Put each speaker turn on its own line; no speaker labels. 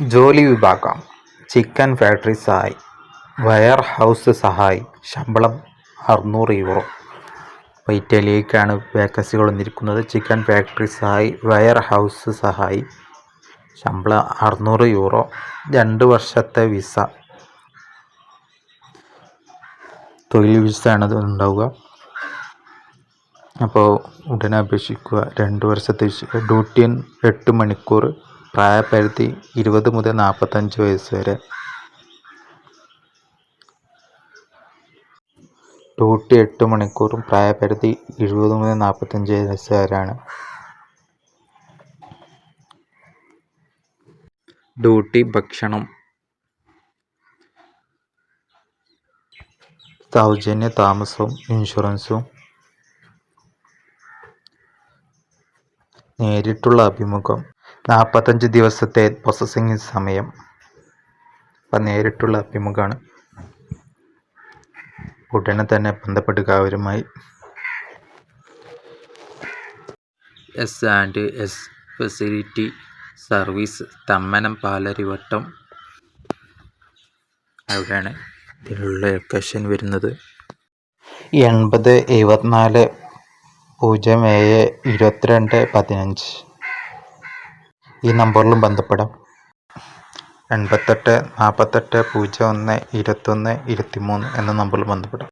ജോലി വിഭാഗം chicken factory സഹായി വയർ ഹൗസ് സഹായി ശമ്പളം അറുന്നൂറ് യൂറോ. അപ്പോൾ ഇറ്റലിയിലേക്കാണ് വേക്കൻസികൾ വന്നിരിക്കുന്നത് ചിക്കൻ ഫാക്ടറി സഹായി വയർ ഹൗസ് സഹായി ശമ്പളം അറുന്നൂറ് യൂറോ രണ്ട് വർഷത്തെ വിസ. തൊഴിൽ വിസയാണ് ഉണ്ടാവുക. അപ്പോൾ ഉടനെ അപേക്ഷിക്കുക. രണ്ട് വർഷത്തെ ഡ്യൂട്ടി എട്ട് മണിക്കൂർ. പ്രായപരിധി ഇരുപത് മുതൽ നാൽപ്പത്തഞ്ച് വയസ്സ് വരെ. ഡ്യൂട്ടി എട്ട് മണിക്കൂറും പ്രായപരിധി എഴുപത് മുതൽ നാൽപ്പത്തഞ്ച് വയസ്സ് വരെയാണ്. ഡ്യൂട്ടി ഭക്ഷണം സൗജന്യ താമസവും ഇൻഷുറൻസും നേരിട്ടുള്ള അഭിമുഖം നാൽപ്പത്തഞ്ച് ദിവസത്തെ പ്രോസസ്സിംഗ് സമയം. അപ്പം നേരിട്ടുള്ള അഭിമുഖമാണ്. ഉടനെ തന്നെ ബന്ധപ്പെടുക അവരുമായി. S and S facility service Thammanam Palarivattom. അവിടെയാണ് ഇതിലുള്ള ലൊക്കേഷൻ വരുന്നത്. എൺപത് എഴുപത്തിനാല് പൂജ്യം ഏഴ് ഇരുപത്തിരണ്ട് പതിനഞ്ച്. ഈ നമ്പറിലും ബന്ധപ്പെടാം. എൺപത്തെട്ട് നാൽപ്പത്തെട്ട് പൂജ്യം ഒന്ന് ഇരുപത്തൊന്ന് ഇരുപത്തിമൂന്ന് എന്ന നമ്പറിൽ ബന്ധപ്പെടാം.